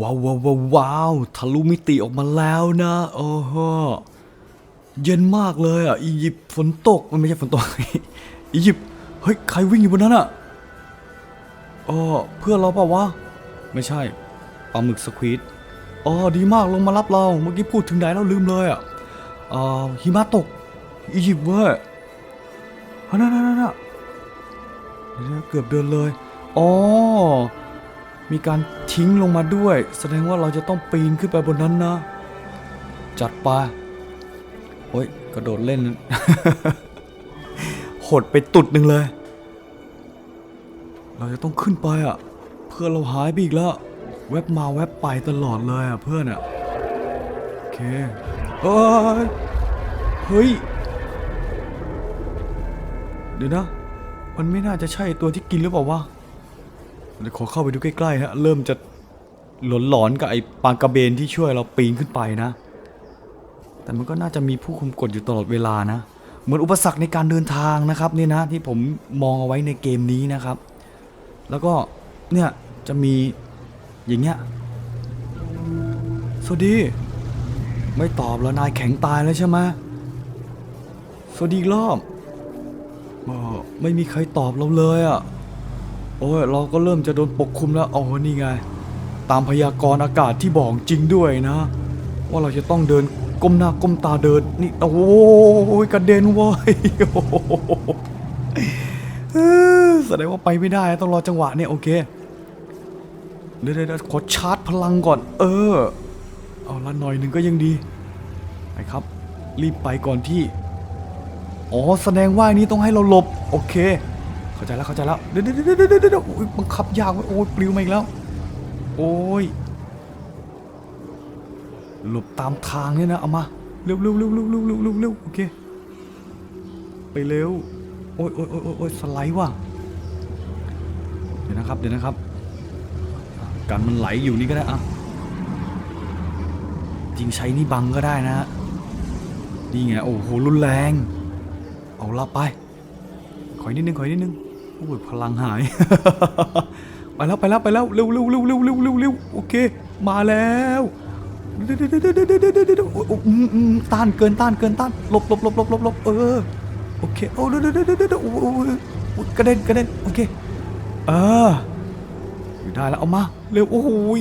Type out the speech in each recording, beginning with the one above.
ว้าวว้าวว้าวทะลุมิติออกมาแล้วนะโอ้โหเย็นมากเลยอะอียิปต์ฝนตกมันไม่ใช่ฝนตกอียิปต์เฮ้ยใครวิ่งอยู่บนนั้นอะอ๋อเพื่อนเราเปล่าวะไม่ใช่ปลาหมึกสควีดอ๋อดีมากลงมารับเราเมื่อกี้พูดถึงไหนแล้วลืมเลยอะอ่าหิมะตกอียิปต์เว้ยนั่นนั่นนั่นเกือบเดินเลยอ๋อ มีการทิ้งลงมาด้วย แสดงว่าเราจะต้องปีนขึ้นไปบนนั้นนะ จัดไปโอ้ยกระโดดเล่น หดไปตุดหนึ่งเลย เราจะต้องขึ้นไปอะ เพื่อนเราหายไปอีกแล้ว แวบมาแวบไปตลอดเลยอะเพื่อนอะ โอเคเอ้ยเฮ้ย เดี๋ยวนะ มันไม่น่าจะใช่ตัวที่กินหรือเปล่าวะ เดี๋ยวขอเข้าไปดูใกล้ๆฮะ เริ่มจะหลอนๆกับไอ้ปลากระเบนที่ช่วยเราปีนขึ้นไปนะ แต่มันก็น่าจะมีผู้คุมกฎอยู่ตลอดเวลานะ เหมือนอุปสรรคในการเดินทางนะครับนี่นะที่ผมมองเอาไว้ในเกมนี้นะครับ แล้วก็เนี่ยจะมีอย่างเงี้ย สวัสดี ไม่ตอบแล้วนายแข็งตายแล้วใช่ไหมสวัสดีรอบไม่มีใครตอบเราเลยอะ โอ้ยเราก็เริ่มจะโดนปกคลุมแล้วอ๋อนี่ไง ตามพยากรณ์อากาศที่บอกจริงด้วยนะ ว่าเราจะต้องเดินก้มหน้าก้มตาเดินนี่โอ้ยกระเด็นว้ยโอ้แสดงว่าไปไม่ได้ต้องรอจังหวะเนี่ยโอเคเดี๋ยวเดี๋ยวเดี๋ยวขอชาร์จพลังก่อน เออ เอาละหน่อยหนึ่งก็ยังดีไปครับ รีบไปก่อนที่ อ๋อ แสดงว่านนี้ต้องให้เราหลบ โอเค เข้าใจแล้วเข้าใจแล้วเดี๋ยวเดี๋ยวเดี๋ยวเดี๋ยวเดี๋ยวโอ้ยบังคับยากว้ยโอ้ยปลิวมาอีกแล้ว โอ้ยหลบตามทางเนี่ยนะเอามาเร็วเร็วเร็วเร็วเร็วเร็วเร็วเร็วโอเคไปเร็วโอ้ยโอ้ยโอ้ยโอ้ยสไลด์ว่ะเดี๋ยวนะครับเดี๋ยวนะครับการมันไหลอยู่นี่ก็ได้อะจริงใช้นี่บังก็ได้นะฮะนี่ไงโอ้โหรุนแรง เอาละไปขออีกนิดนึงขออีกนิดนึง โอ้ยพลังหาย ไปแล้วไปแล้วไปแล้วเร็วเร็วเร็วเร็วเร็วเร็วเร็วโอเค มาแล้วต้านเกินต้านเกินต้านหลบหลบหลบหลบหลบหลบเออโอเคโอ้เดี๋ยวเดี๋ยวเดี๋ยวเดี๋ยวเดี๋ยวโอ้ยโอ้ยโอ้ยกระเด็นกระเด็นโอเคเอออยู่ได้แล้วเอามาเร็วโอ้โหย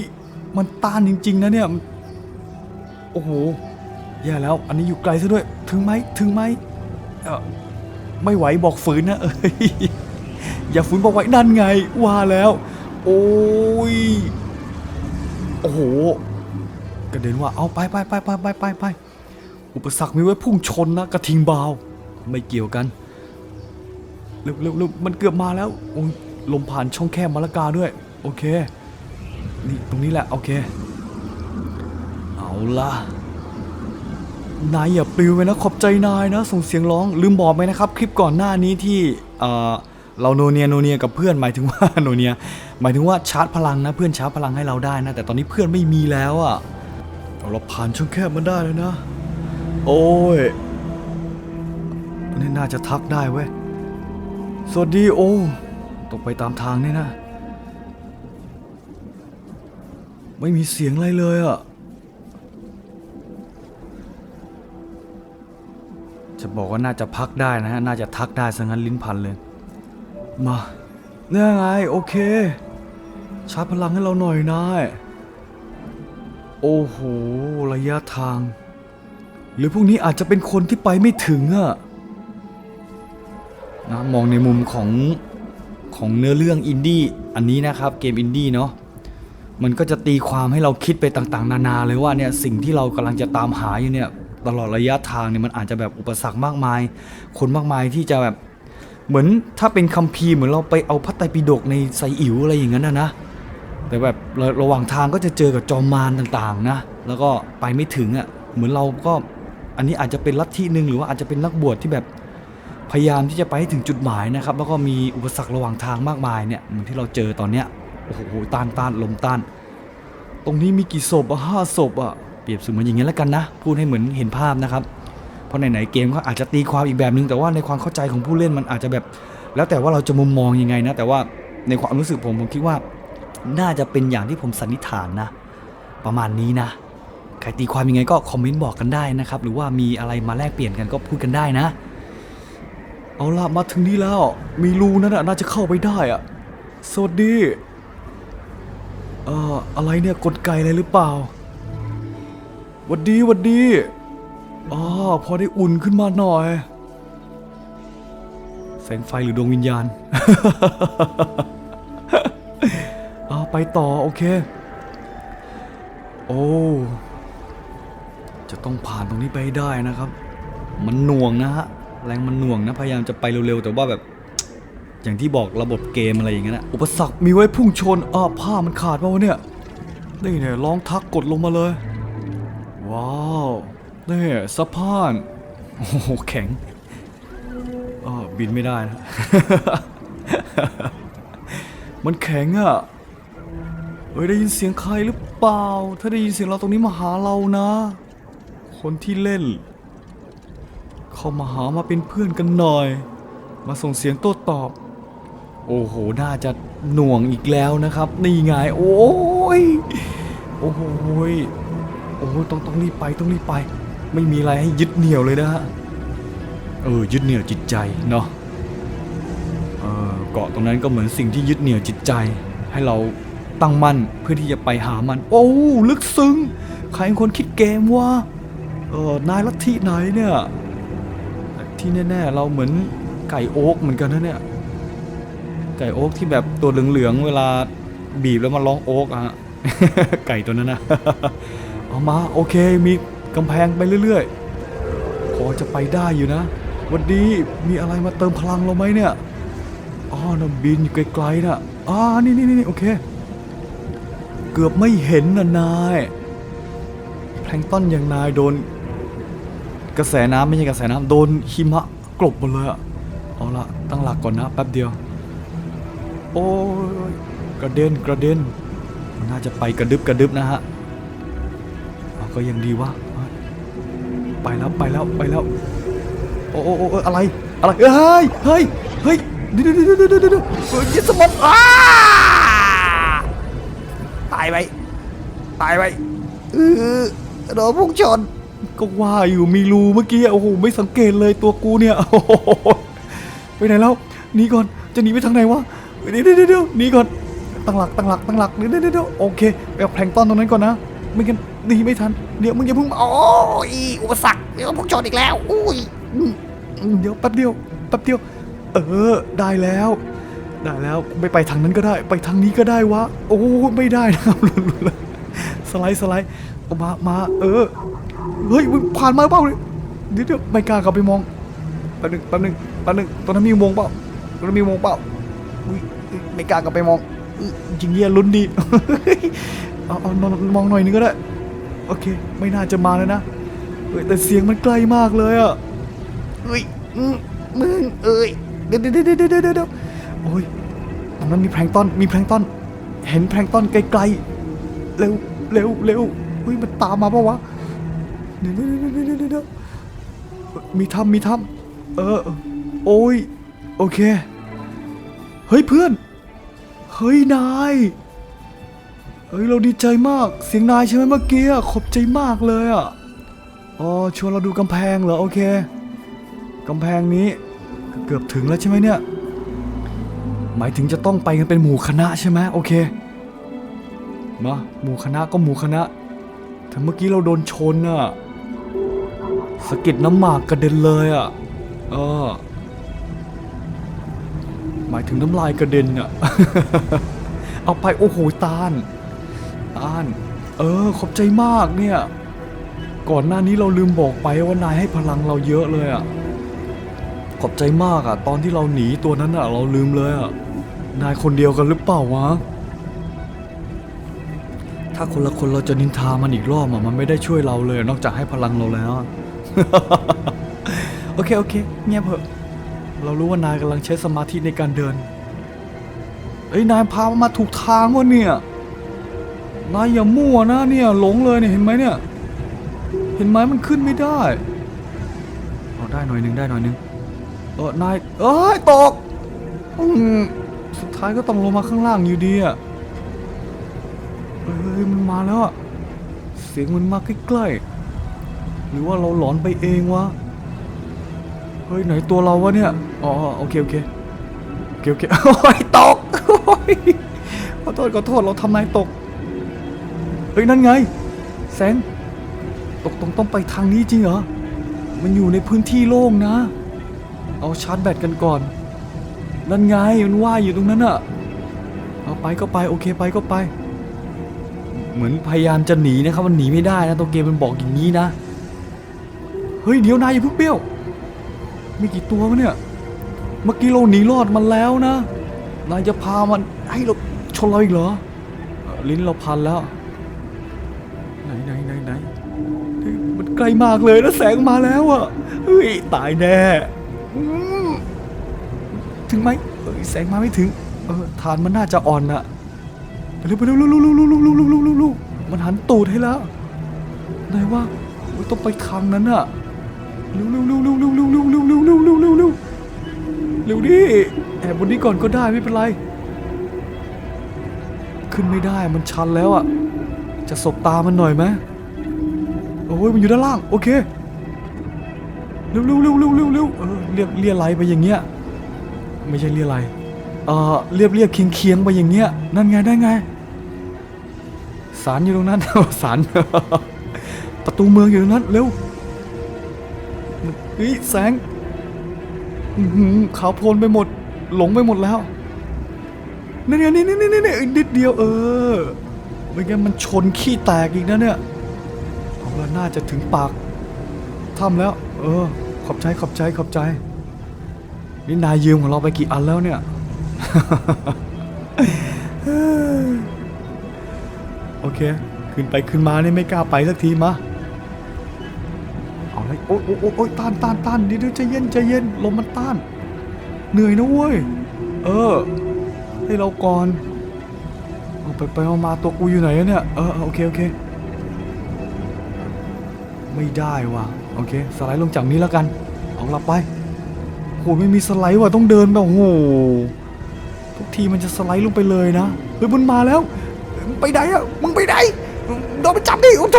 มันต้านจริง ๆ นะเนี่ยโอ้โหแย่แล้ว อันนี้อยู่ไกลซะด้วย ถึงไหมถึงไหมเออไม่ไหวบอกฝืนนะเอ้ย อย่าฝืนบอกไว้นั่นไงว่าแล้ว โอ้ย โอ้โหกระเด็นว่าเอาไปไปไปไปไปไปไปอุปสรรคมีไว้พุ่งชนนะกระทิงบาวไม่เกี่ยวกันเร็วเร็วเร็วมันเกือบมาแล้วโอ้ยลมผ่านช่องแคบมาละกาด้วย โอเค นี่ตรงนี้แหละ โอเค เอาล่ะนายอย่าปลิวไปนะขอบใจนายนะ ส่งเสียงร้อง ลืมบอกไปนะครับ คลิปก่อนหน้านี้ที่ เราโนเนียโนเนียกับเพื่อนหมายถึงว่าโนเนียหมายถึงว่าชาร์จพลังนะเพื่อนชาร์จพลังให้เราได้นะแต่ตอนนี้เพื่อนไม่มีแล้วอะ่ะเราผ่านช่องแคบมันได้เลยนะ โอ้ยตอนนี้น่าจะทักได้เว้ยสวัสดีโอ้ต้องไปตามทางนี่นะ ไม่มีเสียงอะไรเลยอะจะบอกว่าน่าจะพักได้นะฮะ น่าจะทักได้ซะงั้นลิ้นพันเลย มาเนี่ยไงโอเค ชาร์จพลังให้เราหน่อยนายโอ้โห ระยะทาง หรือพวกนี้อาจจะเป็นคนที่ไปไม่ถึงอะนะมองในมุมของของเนื้อเรื่องอินดี้อันนี้นะครับเกมอินดี้เนาะมันก็จะตีความให้เราคิดไปต่างๆ นานาเลยว่าเนี่ยสิ่งที่เรากำลังจะตามหาอยู่เนี่ยตลอดระยะทางเนี่ยมันอาจจะแบบอุปสรรคมากมาย คนมากมายที่จะแบบ เหมือนถ้าเป็นคัมภีร์เหมือนเราไปเอาพระไตรปิฎกในไซอิ๋วอะไรอย่างนั้นนะนะแต่แบบระหว่างทางก็จะเจอกับจอมมารต่างๆนะแล้วก็ไปไม่ถึงอะ่ะเหมือนเราก็อันนี้อาจจะเป็นลัทธิหนึ่งหรือว่าอาจจะเป็นนักบวชที่แบบพยายามที่จะไปให้ถึงจุดหมายนะครับ แล้วก็มีอุปสรรคระหว่างทางมากมายเนี่ยเหมือนที่เราเจอตอนเนี้ยโอ้โหต้านต้านลมต้าน ตรงนี้มีกี่ศพอะห้าศพอะเปรียบเสมือนอย่างนี้แล้วกันนะ พูดให้เหมือนเห็นภาพนะครับ เพราะไหนๆเกมก็อาจจะตีความอีกแบบนึงแต่ว่าในความเข้าใจของผู้เล่นมันอาจจะแบบ แล้วแต่ว่าเราจะมุมมองยังไงนะ แต่ว่าในความรู้สึกผมผมคิดว่า น่าจะเป็นอย่างที่ผมสันนิษฐานนะ ประมาณนี้นะใครตีความยังไงก็คอมเมนต์บอกกันได้นะครับ หรือว่ามีอะไรมาแลกเปลี่ยนกันก็พูดกันได้นะ เอาล่ะมาถึงนี่แล้ว มีรูนั่นน่ะน่าจะเข้าไปได้อะสวัสดีเอ่ออะไรเนี่ยกลไกอะไรหรือเปล่าวัดดีวัดดี อ๋อพอได้อุ่นขึ้นมาหน่อย แสงไฟหรือดวงวิญญาณอาไปต่อโอเค โอ้ จะต้องผ่านตรงนี้ไปได้นะครับ มันหน่วงนะฮะ แรงมันหน่วงนะ พยายามจะไปเร็วๆ แต่ว่าแบบ อย่างที่บอกระบบเกมอะไรอย่างเงี้ยนะ อุปสรรคมีไว้พุ่งชนอ้าผ้ามันขาดเปล่าวะเนี่ย นี่เนี่ยลองทักกดลงมาเลย นี่สะพาน โอ้โห แข็งอ้าบินไม่ได้นะ มันแข็งอะ่ะเฮ้ยได้ยินเสียงใครหรือเปล่า ถ้าได้ยินเสียงเราตรงนี้มาหาเรานะ คนที่เล่น เข้ามาหามาเป็นเพื่อนกันหน่อย มาส่งเสียงโต้ตอบ โอ้โห น่าจะหน่วงอีกแล้วนะครับ นี่ไง โอ้ย โอ้โห โอ้โหต้องต้องรีบไปต้องรีบไป ไม่มีอะไรให้ยึดเหนี่ยวเลยนะฮะเออยึดเหนี่ยวจิตใจเนาะเออเกาะตรงนั้นก็เหมือนสิ่งที่ยึดเหนี่ยวจิตใจ ให้เราตั้งมั่นเพื่อที่จะไปหามัน โอ้ลึกซึ้งใครเป็นคนคิดเกมวะเออนายลัทธิไหนเนี่ยที่แน่ๆเราเหมือนไก่โอ๊กเหมือนกันนะเนี่ยไก่โอ๊กที่แบบตัวเหลืองๆเวลาบีบแล้วมันร้องโอ๊กอะฮะไก่ตัวนั้นนะเอามาโอเคมี กำแพงไปเรื่อยๆ พอจะไปได้อยู่นะ วันดีมีอะไรมาเติมพลังเราไหมเนี่ย อ๋อนะบินอยู่ไกลๆนะอ่านี่นี่นี่โอเค เกือบไม่เห็นนะนาย แพลงต้นอย่างนายโดน กระแสน้ำไม่ใช่กระแสน้ำโดนหิมะกลบหมดเลยอะเอาละตั้งหลักก่อนนะแป๊บเดียว โอ้ยกระเด็นกระเด็นมันน่าจะไปกระดึบกระดึบนะฮะก็ยังดีวะ ไปแล้วไปแล้วไปแล้ว โอ้โอ้โอ้อะไรอะไรเฮ้ยเฮ้ยเฮ้ยดี๋ยวเดี๋ยวเดี๋ยวเดี๋ยวเดี๋ยวเฮ้ยยิสมอนอ้าตายไปตายไปเออโดนพุ่งชนก็ว่าอยู่มีรูเมื่อกี้โอ้โหไม่สังเกตเลยตัวกูเนี่ยโอ้โหไปไหนแล้วหนีก่อนจะหนีไปทางไหนวะเดี๋ยวเดี๋ยวเดี๋ยวหนีก่อนตั้งหลักตั้งหลักตั้งหลักเดี๋ยวเดี๋ยวเดี๋ยวโอเคไปเอาแพลงต้อนตรงนั้นก่อนนะไม่งั้น หนีไม่ทัน เดี๋ยวมึงอย่าเพิ่งโอ้ยอุปสรรคเดี๋ยวพวกโจรอีกแล้วอุ้ยเดี๋ยวแป๊บเดียวแป๊บเดียว เออ ได้แล้ว ได้แล้วไม่ไปทางนั้นก็ได้ ไปทางนี้ก็ได้วะโอ้ไม่ได้นะครับลุดหลุดเลยสไลด์สไลด์เอามามาเออเฮ้ยมึงผ่านมาเปล่าเนี่ยเดี๋ยวเดี๋ยวไม่กล้ากลับไปมองแป๊บหนึงแป๊บหนึงแป๊บหนึงตรงนั้นมีอุโมงเปล่าตรงนั้นมีอุโมงเปล่าอุ๊ยไม่กล้ากลับไปมองยจริงเงี้ยลุ้นดีเอาเอามองหน่อยนึงก็ได้ โอเค ไม่น่าจะมาแล้วนะเฮ้ยแต่เสียงมันใกล้มากเลยอะเอ้ยอืมมึงเอ้ยเดี๋ยวเดี๋ยวเดี๋ยวเดี๋ยวเดี๋ยวเดี๋ยวโอ้ยตรงนั้นมีแพลงก์ต้อนมีแพลงก์ต้อนเห็นแพลงก์ต้อนไกลๆเร็วเร็วเร็วเฮ้ยมันตามมาปะวะเดี๋ยวเดี๋ยวเดี๋ยวเดี๋ยวเดี๋ยวเดี๋ยวมีถ้ำมีถ้ำเออ โอ้ย โอเค เฮ้ยเพื่อน เฮ้ยนาย เฮ้ยเราดีใจมาก เสียงนายใช่ไหมเมื่อกี้ขอบใจมากเลยอะอ๋อชวนเราดูกำแพงเหรอโอเคกำแพงนี้เกือบถึงแล้วใช่ไหมเนี่ย หมายถึงจะต้องไปกันเป็นหมู่คณะใช่ไหมโอเคมาหมู่คณะก็หมู่คณะแต่เมื่อกี้เราโดนชนอะสะก็ดน้ำหมากกระเด็นเลยอะเออหมายถึงน้ำลายกระเด็นอะเอาไปโอ้โหตาลาลเออ ขอบใจมากเนี่ย ก่อนหน้านี้เราลืมบอกไปว่านายให้พลังเราเยอะเลยอะขอบใจมากอะตอนที่เราหนีตัวนั้นอะเราลืมเลยอะนายคนเดียวกันหรือเปล่าวะ ถ้าคนละคนเราจะนินทามันอีกรอบอะมันไม่ได้ช่วยเราเลย นอกจากให้พลังเราแล้ว โอเคโอเค เงียบเถอะ เรารู้ว่านายกำลังใช้สมาธิในการเดิน เอ้ยนายพามาถูกทางวะเนี่ย นายอย่ามั่วนะเนี่ยหลงเลยเนี่ยเห็นไหมเนี่ย เห็นไหมมันขึ้นไม่ได้เอาได้หน่อยนึงได้หน่อยนึงเออนายเอ้ยตกสุดท้ายก็ต้องลงมาข้างล่างอยู่ดีอะเอ้ยมันมาแล้วอะเสียงมันมาใกล้ๆหรือว่าเราหลอนไปเองวะเฮ้ยไหนตัวเราวะเนี่ยอ๋อโอเคโอเคโอเคโอเคโอ้ยตกโอ้ยขอโทษขอโทษเราทำนายตก ฮ้ยนั่นไงแสงตกตรงต้องไปทางนี้จริงเหรอ มันอยู่ในพื้นที่โล่งนะ เอาชาร์จแบตกันก่อน นั่นไงมันว่ายอยู่ตรงนั้นอะเอาไปก็ไปโอเคไปก็ไป เหมือนพยายามจะหนีนะครับมันหนีไม่ได้นะตัวเกมมันบอกอย่างนี้นะ เฮ้ยเดี๋ยวนายอย่าเพิ่งเปี้ยว มีกี่ตัววะเนี่ย เมื่อกี้เราหนีรอดมันแล้วนะ นายจะพามันให้เราชนเราอีกเหรอ ลิ้นเราพันแล้ว ไหนไหนไหนไหนมันใกล้มากเลยนะแสงมาแล้วอะเฮ้ยตายแน่ถึงไหมเอ้แสงมาไม่ถึงเออฐานมันน่าจะอ่อนอะเร็วไปเร็วเร็วเร็วเร็วเร็วเร็วเร็วเร็วมันหันตูดให้แล้วไหนว่าต้องไปทางนั้นอะเร็วเร็วเร็วเร็วเร็วเร็วเร็วเร็วเร็วเร็วเร็วเร็วเร็วเร็วดิแอบบนนี้ก่อนก็ได้ไม่เป็นไร ขึ้นไม่ได้มันชันแล้วอะ จะสบตามันหน่อยไหมโอ้ยมันอยู่ด้านล่าง โอเคเร็วเร็วเร็วเร็วเร็วเร็วเออเรียบเรียไหลไปอย่างเงี้ยไม่ใช่เรียไหลเออเรียบเรียบเคียงเคียงไปอย่างเงี้ยนั่นไงได้ไงสารอยู่ตรงนั้นสารประตูเมืองอยู่ตรงนั้นเร็วเฮ้ยแสงขาวโพลนไปหมด หลงไปหมดแล้วนี่นี่นี่นี่นี่อีกนิดเดียวเออ ไม่งั้นมันชนขี้แตกอีกนะเนี่ยเอาละน่าจะถึงปากถ้ำแล้ว เออ ขอบใจขอบใจขอบใจ นี่นายยืมของเราไปกี่อันแล้วเนี่ยโอเค ขึ้นไปขึ้นมาเนี่ไม่กล้าไปสักทีมะเอาเลยโอ๊ยโอ๊ยโอ๊ยโอ๊ยต้านต้านต้านเดี๋ยวยใจเย็นใจเย็นลมมันต้าน เหนื่อยนะเว้ย เออ ให้เราก่อน ไปไปมามาตัวกูอยู่ไหนอะเนี่ยเออโอเคโอเค ไม่ได้ว่ะโอเคสไลด์ลงจากนี้แล้วกันเอาละไปโหไม่มีสไลด์ว่ะต้องเดินแบบโอ้โหทุกทีมันจะสไลด์ลงไปเลยนะเฮ้ยมันมาแล้ว ไปไหนอะมึงไปไหนโดนไปจับดิโอ้โห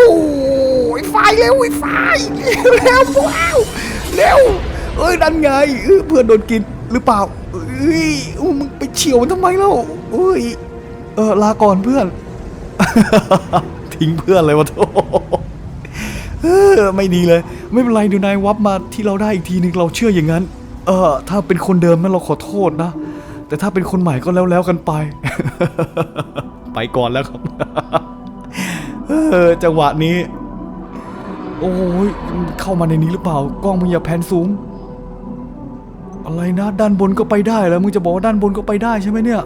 ไอ้ไฟเร็วไอ้ไฟเร็วว้าวเร็วเอ้ยนั่นไงเอ้เพื่อนโดนกินหรือเปล่าเอ้ยอู้มึงไปเฉียวมันทำไมเล่าเอ้ย ออลาก่อนเพื่อน ทิ้งเพื่อนเลยวะโทเออไม่ดีเลย ไม่เป็นไรเดี๋ยวนายวับมาที่เราได้อีกทีนึงเราเชื่ออย่างนั้น เออ ถ้าเป็นคนเดิมนั้นเราขอโทษนะ แต่ถ้าเป็นคนใหม่ก็แล้วแล้วกันไป ไปก่อนแล้วครับเออจังหวะนี้ โอ้ยเข้ามาในนี้หรือเปล่ากล้องมึงอย่าแพนสูง อะไรนะ ด้านบนก็ไปได้แล้วมึงจะบอกว่าด้านบนก็ไปได้ใช่ไหมเนี่ย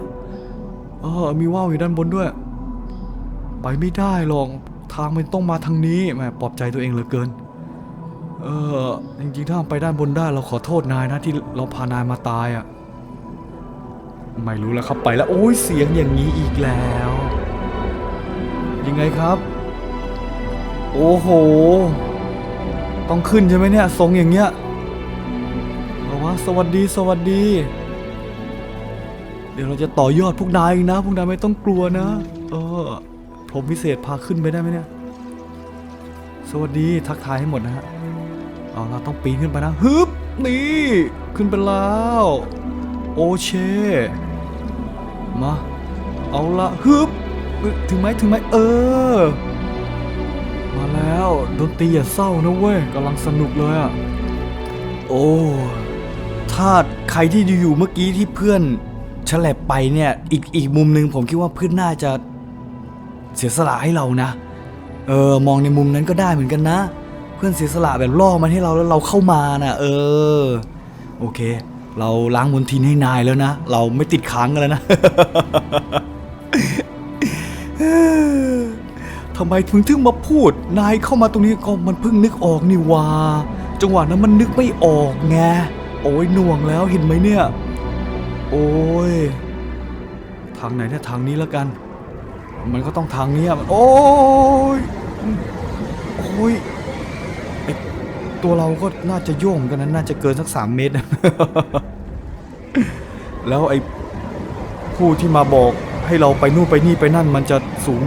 ออมีว่าวอยู่ด้านบนด้วย ไปไม่ได้หรอกทางมันต้องมาทางนี้แหมปลอบใจตัวเองเหลือเกิน เออจริงๆถ้าไปด้านบนได้เราขอโทษนายนะที่เราพานายมาตายอะ่ะไม่รู้แล้วครับไปแล้วโอ้ยเสียงอย่างนี้อีกแล้ว ยังไงครับ โอ้โห ต้องขึ้นใช่ไหมเนี่ยทรงอย่างเงี้ยบอกว่าสวัสดีสวัสดี เดี๋ยวเราจะต่อยอดพวกนายอีกนะ พวกนายไม่ต้องกลัวนะ เออผมพิเศษพาขึ้นไปได้ไหมเนี่ย สวัสดีทักทายให้หมดนะฮะ เอาเราต้องปีนขึ้นไปนะฮึบนี่ขึ้นไปแล้ว โอเช มา เอาละฮึบถึงไหมถึงไหมเออ มาแล้วดนตรีอย่าเศร้านะเว้ยกำลังสนุกเลยอะโอ้ถ้าใครที่อยู่เมื่อกี้ที่เพื่อน ฉลับไปเนี่ยอีกอีกมุมหนึ่งผมคิดว่าพื่อนน่าจะเสียสละให้เรานะ เออมองในมุมนั้นก็ได้เหมือนกันนะ เพื่อนเสียสละแบบล่อมันให้เราแล้วเราเข้ามานะเออ โอเค เราล้างมลทินให้นายแล้วนะ เราไม่ติดค้างกันแล้วนะทำไมถึงถึงมาพูด นายเข้ามาตรงนี้ก็มันเพิ่งนึกออกนี่วาจังหวะนั้นมันนึกไม่ออกไงโอ้ยหน่วงแล้วเห็นไหมเนี่ย โอ้ย ทางไหนเนี่ยทางนี้แล้วกัน มันก็ต้องทางนี้อะโอ้ยโอ้ยไอตัวเราก็น่าจะโย่งกันนะน่าจะเกินสักสามเมตรนะแล้วไอ้ผู้ที่มาบอกให้เราไปนู่นไปนี่ไปนั่นมันจะสูง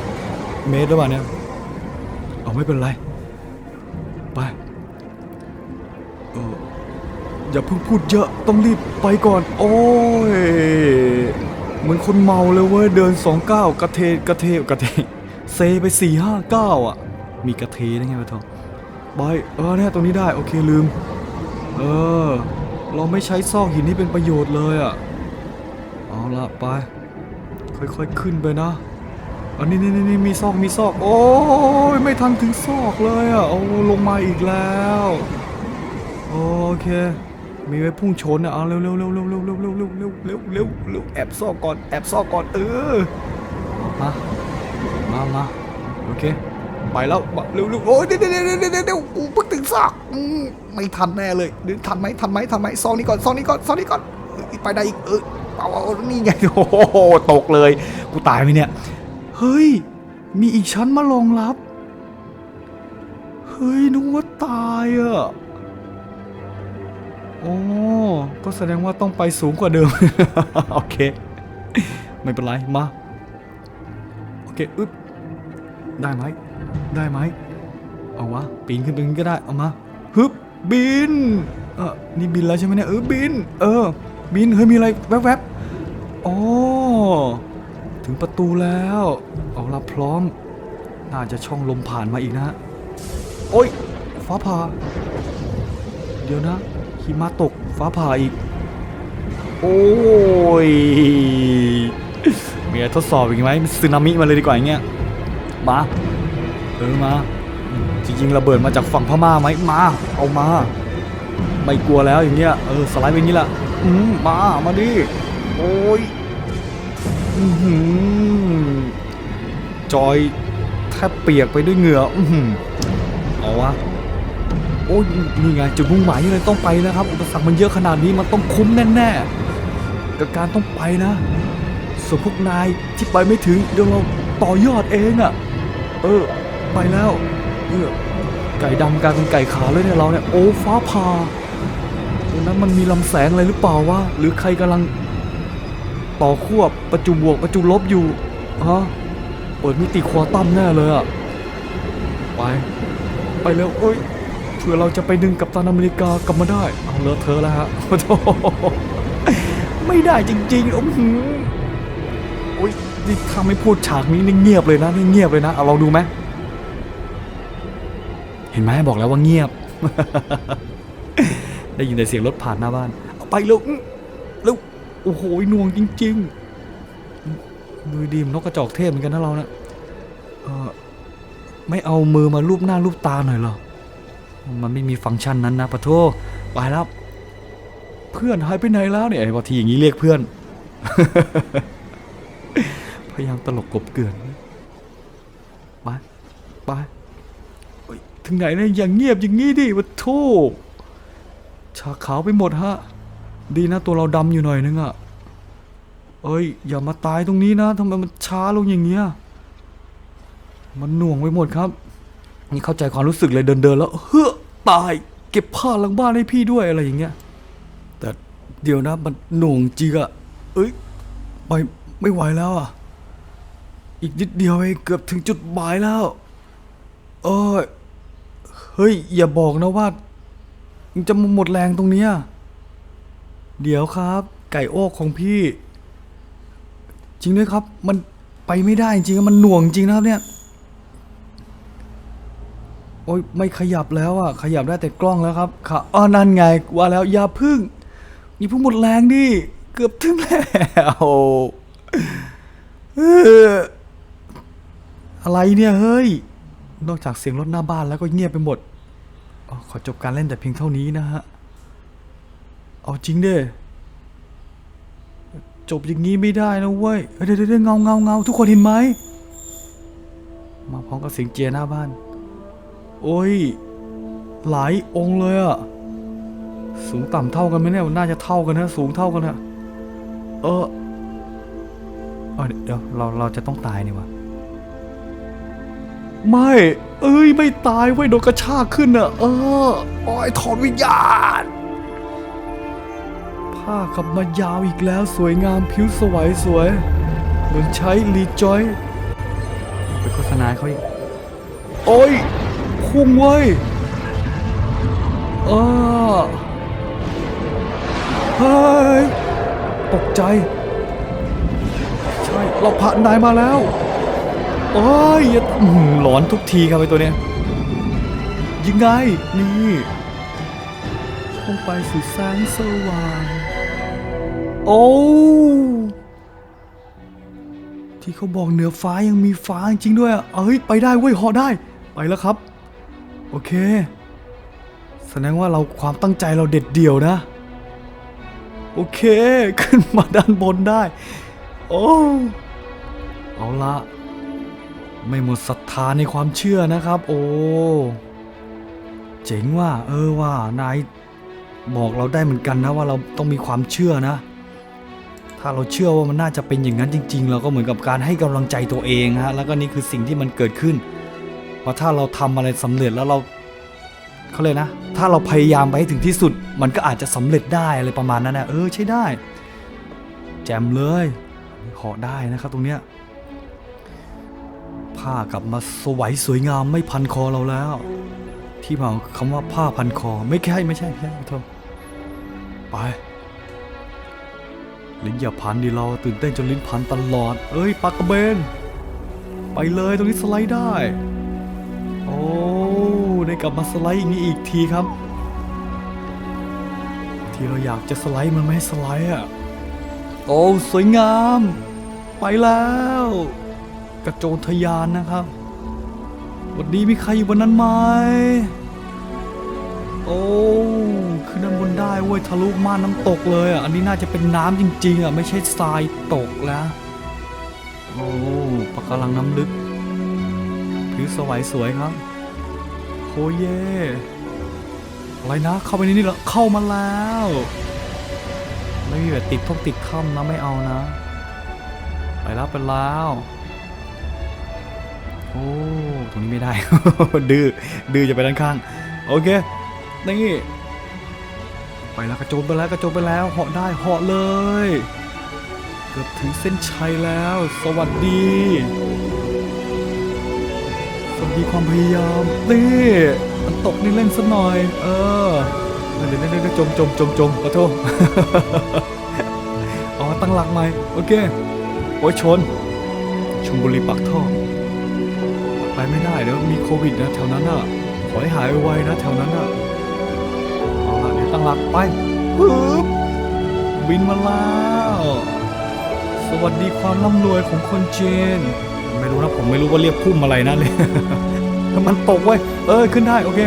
20 เมตรหรือเปล่าเนี่ย เอาไม่เป็นไร อย่าเพิ่งพูดเยอะต้องรีบไปก่อน โอ้ยเหมือนคนเมาเลยเว้ยเดินสองก้าวกระเทกระเทกระเทเซไปสี่ห้าก้าวอะ มีกระเทได้ไงวะทองบายเออเนี่ยตรงนี้ได้โอเคลืม เออ เราไม่ใช้ซอกหินนี่เป็นประโยชน์เลยอะเอาละไป ค่อยๆขึ้นไปนะอันนี้นี่นี่มีซอกมีซอก โอ้ยไม่ทันถึงซอกเลยอะโอ้ลงมาอีกแล้ว โอเค มีไว้พุ่งชนอะเอาเร็วเร็วเร็วเร็วเร็วเร็วเร็วเร็วเร็วเร็วเร็วเร็วแอบซอกก่อนแอบซอกก่อนเออมามามาโอเคไปแล้วเร็วเร็วโอ้ยเดี๋ยวเดี๋ยวเดี๋ยวเดี๋ยวกูเพิ่งถึงซอกไม่ทันแน่เลยเดี๋ยวทันไหมทันไหมทันไหมซองนี้ก่อนซองนี้ก่อนซองนี้ก่อนไปได้อีกเออเอาเอาเอานี่ไงโอ้โหตกเลยกูตายไหมเนี่ยเฮ้ยมีอีกชั้นมารองรับเฮ้ยนึกว่าตายอะ โอ้ก็แสดงว่าต้องไปสูงกว่าเดิม โอเค ไม่เป็นไร มา โอเค อึ๊บ ได้ไหม ได้ไหม เอาวะ ปีนขึ้นไปก็ได้ เอามา ฮึบ บิน เออนี่บินแล้วใช่ไหมเนี่ย เออ บิน เออ บิน เฮ้ย มีอะไรแวบๆอ๋อ ถึงประตูแล้ว เอาละพร้อม น่าจะช่องลมผ่านมาอีกนะฮะโอ้ย ฟ้าผ่า เดี๋ยวนะ หิมะตกฟ้าผ่าอีก โอ้ยมีอะไรทดสอบอีกไหมสึนามิมาเลยดีกว่าอย่างเงี้ยมาเออมาจริงๆระเบิดมาจากฝั่งพม่าไหมมา เอามา ไม่กลัวแล้วอย่างเงี้ยเออสไลด์เป็นอย่างนี้ละอืมมามาดิโอ้ยอือจอยแทบเปียกไปด้วยเหงื่ออือเอาวะ โอ้ยนี่ไงจุดมุ่งหมายนี่เลยต้องไปแล้วครับ อุปสรรคมันเยอะขนาดนี้มันต้องคุ้มแน่ๆกับการต้องไปนะส่วนพวกนายที่ไปไม่ถึงเดี๋ยวเราต่อยอดเองอะ่ะ เออ ไปแล้วเออไก่ดำกลายเป็นไก่ขาวเลยเนี่ยเราเนี่ยโอ้ฟ้าผ่าตรงนั้นมันมีลำแสงอะไรหรือเปล่าวะหรือใครกำลัง ต่อควบประจุบวกประจุลบอยู่ฮะเปิดมิติควอตัมแน่เลยอะไป ไปเร็วเอ้ย เผื่อเราจะไปดึงกับตันอเมริกากลับมาได้เอาเลอะเทอแล้วฮะโอ้โหไม่ได้จริงๆอื้อหือโอ้ยนี่ถ้าไม่พูดฉากนี้นี่เงียบเลยนะนี่เงียบเลยนะเอาลองดูไหมเห็นไหมบอกแล้วว่าเงียบ ได้ยินแต่เสียงรถผ่านหน้าบ้านเอาไปเร็วอื้อเร็วโอ้โหหน่วงจริงๆมือดีมนกกระจอกเทพเหมือนกันนะเราเนะี่ยไม่เอามือมาลูบหน้าลูบตาหน่อยหรอ มันไม่มีฟังก์ชันนั้นนะปะโทไปแล้ว เพื่อนหายไปไหนแล้วเนี่ยไอ้พอทีอย่างนี้เรียกเพื่อน พยายามตลกกบเกลื่อนไปไปถึงไหนเนี่ยอย่างเงียบอย่างนี้ดิปะโทชาขาวไปหมดฮะ ดีนะตัวเราดำอยู่หน่อยนึงอะเอ้ย อย่ามาตายตรงนี้นะทำไมมันช้าลงอย่างเงี้ยมันหน่วงไปหมดครับ นี่เข้าใจความรู้สึกเลยเดินเดินๆแล้วเฮ้อ ตาย เก็บผ้าหลังบ้านให้พี่ด้วยอะไรอย่างเงี้ย แต่เดี๋ยวนะมันหน่วงจริงอะเอ้ยไปไม่ไหวแล้วอะอีกนิดเดียวเองเกือบถึงจุดหมายแล้วเอ้ยเฮ้ย อย่าบอกนะว่ามึงจะมหมดแรงตรงเนี้ยเดี๋ยวครับ ไก่โอกของพี่ จริงด้วยครับ มันไปไม่ได้จริงมันหน่วงจริงนะครับเนี่ย โอ้ยไม่ขยับแล้วอะขยับได้แต่กล้องแล้วครับค่ะอ๋อนั่นไงว่าแล้วอย่าพึ่งอย่าพึ่งหมดแรงดิเกือบถึงแล้วอะไรเนี่ยเฮ้ย นอกจากเสียงรถหน้าบ้านแล้วก็เงียบไปหมดอขอจบการเล่นแต่เพียงเท่านี้นะฮะ เอาจริงเด้จบอย่างนี้ไม่ได้นะเว้ยเดี๋ยวเดี๋ยวเดี๋ยวเงาเงาเงาทุกคนเห็นไหม มาพร้อมกับเสียงเจียหน้าบ้าน โอ้ย หลายองค์เลยอะสูงต่ำเท่ากันไหมเนี่ยน่าจะเท่ากันนะสูงเท่ากันนะเออเดี๋ยวเราเราจะต้องตายนี่วะไม่ เอ้ย ไม่ตายเว้โดนกระชากขึ้นอะเออโอ้ยถอนวิญญาณผ้ากลับมายาวอีกแล้วสวยงามผิวสวยสวย เหมือนใช้รีจอยไปโฆษณาเขาอีก โอ้ย พุ่งเว้ยเออเฮ้ยตกใจ ใช่ เราผ่านนายมาแล้วโอ้ยหลอนทุกทีครับไอตัวเนี้ยยังไง นี่พุ่งไปสู่แสงสว่าง โอ้ที่เขาบอกเหนือฟ้ายังมีฟ้าจริงด้วยอะเอ้ย ไปได้เว้ยหาะได้ ไปแล้วครับ โอเค แสดงว่าเราความตั้งใจเราเด็ดเดี่ยวนะ โอเค ขึ้นมาด้านบนได้ โอ้ เอาละ ไม่หมดศรัทธาในความเชื่อนะครับ โอ้ เจ๋งว่า เออว่านายบอกเราได้เหมือนกันนะว่าเราต้องมีความเชื่อนะ ถ้าเราเชื่อว่ามันน่าจะเป็นอย่างนั้นจริง ๆ เราก็เหมือนกับการให้กำลังใจตัวเองฮะ แล้วก็นี่คือสิ่งที่มันเกิดขึ้น ราะถ้าเราทำอะไรสำเร็จแล้วเราเขาเลยนะ ถ้าเราพยายามไปให้ถึงที่สุด มันก็อาจจะสำเร็จได้อะไรประมาณนั้นนะเออใช่ได้ แจมเลยขอได้นะครับตรงเนี้ยผ้ากลับมาสวยสวยงามไม่พันคอเราแล้ว ที่มาของคำว่าผ้าพันคอไม่ใช่ไม่ใช่ไม่ใช่ขอโทษไปลิ้นอย่าพันดิเราตื่นเต้นจนลิ้นพันตลอด เอ้ยปากกระเบน ไปเลยตรงนี้สไลด์ได้ โอ้ได้กลับมาสไลด์อย่างนี้อีกทีครับ ที่เราอยากจะสไลด์มันไม่สไลด์อะโอ้สวยงาม ไปแล้ว กระโจนทยานนะครับวันนี้มีใครอยู่บนนั้นไหมโอ้ขึ้นด้านบนได้เว้ยทะลุม่านน้ำตกเลยอะอันนี้น่าจะเป็นน้ำจริงๆอะไม่ใช่ทรายตกแล้วโอ้ปะการังน้ำลึกิวสวยสวยครับโคเย่อะไรนะ เข้าไปในนี่แล้วเข้ามาแล้ว ไม่มีแบบติดทกติดถ้ำนะไม่เอานะ ไปแล้วไปแล้ว โอ้ตรงนี้ไม่ได้ ดื้อดื้อจะไปด้านข้าง โอเคนี่ไปแล้วกระโจนไปแล้วกระโจนไปแล้วเหาะได้เหาะเลย เกือบถึงเส้นชัยแล้ว สวัสดี สวัสดีความพยายามนี่มันตกนี่เล่นสักหน่อย เออเดี๋ยวเดี๋ยวจมจมจมจมขอโทษอ๋อตั้งหลักใหม่โอเคโอ้ยชนชมบุรีปักท่อไปไม่ได้เดี๋ยวมีโควิดนะแถวนั้นอะขอให้หายไวนะแถวนั้นอะเอาละเดี๋ยวตั้งหลักไปปึ๊บบินมาแล้ว สวัสดีความร่ำรวยของคนเจน ไม่รู้นะผมไม่รู้ว่าเรียกพุ่มอะไรนะเลยมันตกเว้ยเออขึ้นได้โอเค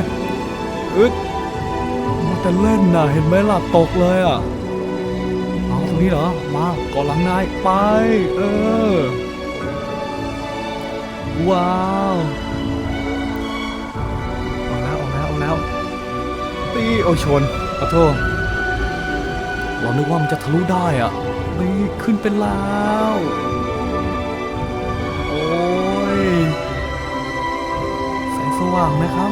อึดมันจะเล่นน่ะเห็นไหมล่ะตกเลยอะเอาตรงนี้เหรอมาก่อนหลังนายไป เออ ว้าวเอาแล้วเอาแล้วเอาแล้วตีโอาชนขอโทษเรานึกว่ามันจะทะลุได้อะนี่ขึ้นเป็นแล้ว ว่างนะครับ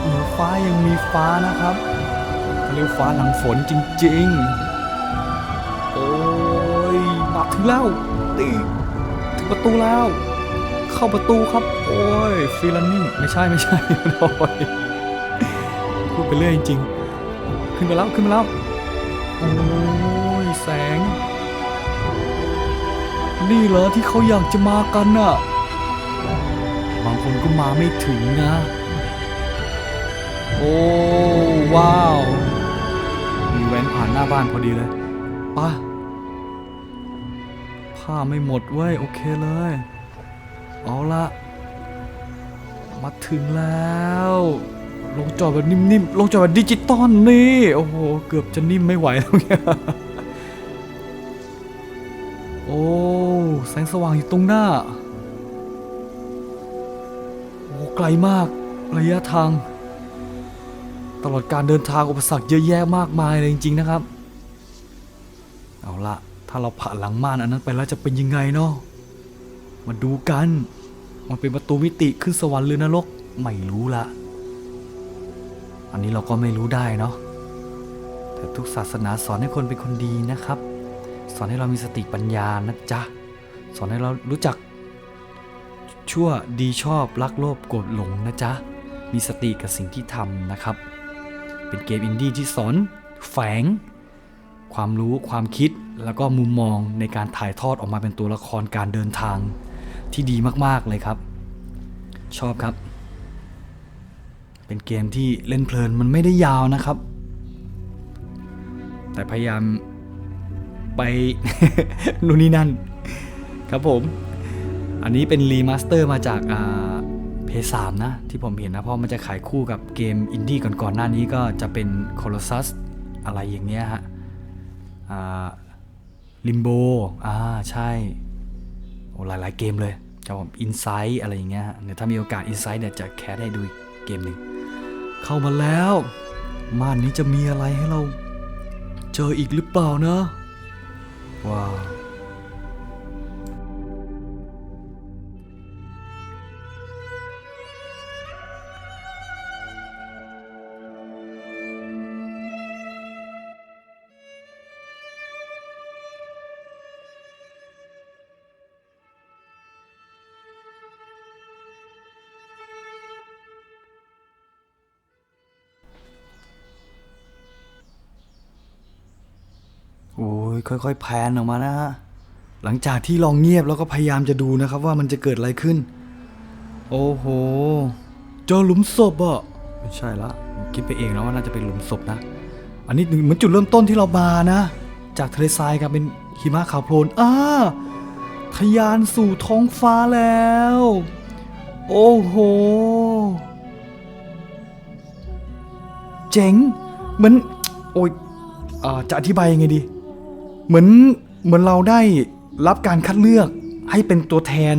เหนือฟ้ายังมีฟ้านะครับเขาเรียกฟ้าหลังฝนจริงๆ โอ้ยมาถึงแล้วตีถึงประตูแล้ว เข้าประตูครับ โอ้ยฟีลันนิ่งไม่ใช่ไม่ใช่โอ้ยพูดไปเรื่อยจริงๆ ขึ้นไปแล้วขึ้นไปแล้วโอ้ยแสง นี่เหรอที่เขาอยากจะมากันน่ะ บางคนก็มาไม่ถึงนะ โอ้ว้าว มีแว้นผ่านหน้าบ้านพอดีเลยป่ะผ้าไม่หมดเว้ย โอเคเลย เอาละมาถึงแล้ว ลงจอแบบนิ่มๆ ลงจอแบบดิจิตอลนี่ โอ้โห เกือบจะนิ่มไม่ไหวแล้วเนี่ยโอ้ แสงสว่างอยู่ตรงหน้า ไกลมากระยะทาง ตลอดการเดินทางอุปสรรคเยอะแยะมากมายเลยจริง ๆ นะครับ เอาละถ้าเราผ่านหลังม่านอันนั้นไปแล้วจะเป็นยังไงเนาะมาดูกัน มันเป็นประตูมิติขึ้นสวรรค์หรือนรกไม่รู้ละอันนี้เราก็ไม่รู้ได้เนาะแต่ทุกศาสนาสอนให้คนเป็นคนดีนะครับ สอนให้เรามีสติปัญญานะจ๊ะ สอนให้เรารู้จัก ชั่วดีชอบรักโลภโกรธหลงนะจ๊ะ มีสติกับสิ่งที่ทำนะครับ เป็นเกมอินดี้ที่สอนแฝง ความรู้ความคิดแล้วก็มุมมองในการถ่ายทอดออกมาเป็นตัวละครการเดินทางที่ดีมากๆเลยครับ ชอบครับ เป็นเกมที่เล่นเพลินมันไม่ได้ยาวนะครับ แต่พยายามไปนู่นนี่นั่น ครับผม อันนี้เป็นรีมาสเตอร์มาจากเพย์สามนะ ที่ผมเห็นนะ เพราะมันจะขายคู่กับเกมอินดี้ก่อนๆหน้านี้ก็จะเป็น Colossus อะไรอย่างเงี้ยฮะลิมโบอ่าใช่โอ้หลายๆเกมเลยจะผมอินไซต์อะไรอย่างเงี้ยเดี๋ยวถ้ามีโอกาสอินไซต์เนี่ยจะแคสให้ดูอีกเกมหนึ่งเข้ามาแล้วม่านนี้จะมีอะไรให้เราเจออีกหรือเปล่านะว้าว อ้ยค่อยๆแพนออกมานะฮะหลังจากที่ลองเงียบแล้วก็พยายามจะดูนะครับว่ามันจะเกิดอะไรขึ้น โอ้โหเจอหลุมศพอะไม่ใช่ละคิดไปเองแล้วว่าน่าจะเป็นหลุมศพนะ อันนี้เหมือนจุดเริ่มต้นที่เรามานะ จากทะเลทรายกลายเป็นหิมะขาวโพลนอ้าทะยานสู่ท้องฟ้าแล้ว โอ้โห เจ๋ง เหมือน โอ้ยอจะอธิบายยังไงดี เหมือนเหมือนเราได้รับการคัดเลือกให้เป็นตัวแทน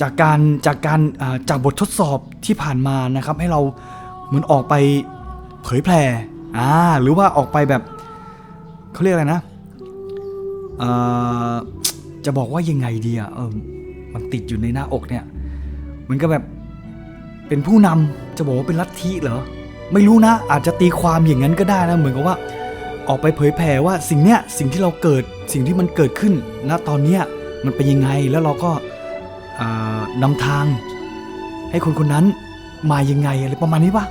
จากการจากการจากบททดสอบที่ผ่านมานะครับ ให้เราเหมือนออกไปเผยแพร่อ่าหรือว่าออกไปแบบเขาเรียกอะไรนะจะบอกว่ายังไงดีอะเออมันติดอยู่ในหน้าอกเนี่ยมือนกับแบบเป็นผู้นำจะบอกว่าเป็นลัทธิเหรอไม่รู้นะ อาจจะตีความอย่างนั้นก็ได้นะเหมือนกับว่า ออกไปเผยแผ่ว่าสิ่งเนี้ยสิ่งที่เราเกิดสิ่งที่มันเกิดขึ้นณตอนเนี้ยมันเป็นยังไงแล้วเราก็อ่านำทาง ให้คนคนนั้นมายังไงอะไรประมาณนี้ปะ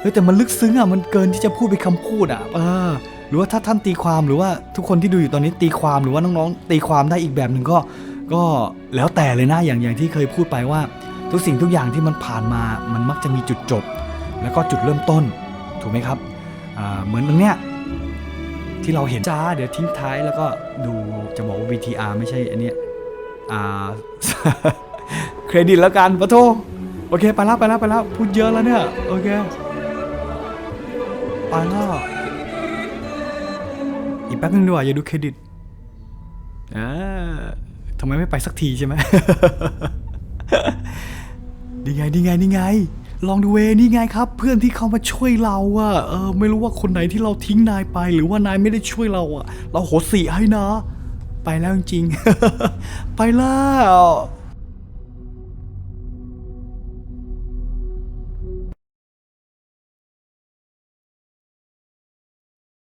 เฮ้ยแต่มันลึกซึ้งอะมันเกินที่จะพูดเป็นคำพูดอะเออหรือว่าถ้าท่านตีความหรือว่าทุกคนที่ดูอยู่ตอนนี้ตีความหรือว่าน้องๆตีความได้อีกแบบหนึ่งก็ ก็แล้วแต่เลยนะอย่างอย่างที่เคยพูดไปว่า ทุกสิ่งทุกอย่างที่มันผ่านมามันมักจะมีจุดจบ แล้วก็จุดเริ่มต้น ถูกไหมครับ เหมือนตรงเนี้ยที่เราเห็นจ้าเดี๋ยวทิ้งท้ายแล้วก็ดูจะบอกว่า VTR ไม่ใช่อันเนี้ยเครดิตแล้วกันปะโทโอเคไปแล้วไปแล้วไปแล้วพูดเยอะแล้วเนี่ยโอเคไปแล้วอีกแป๊บนึงดีกว่าอย่าดูเครดิตอ่าทำไมไม่ไปสักทีใช่ไหมนี่ไงนี่ไงนี่ไง ลองดูเวนี่ไงครับ เพื่อนที่เขามาช่วยเราอะเออไม่รู้ว่าคนไหนที่เราทิ้งนายไป หรือว่านายไม่ได้ช่วยเราอะเราโหสีให้นะ ไปแล้วจริง ไปแล้ว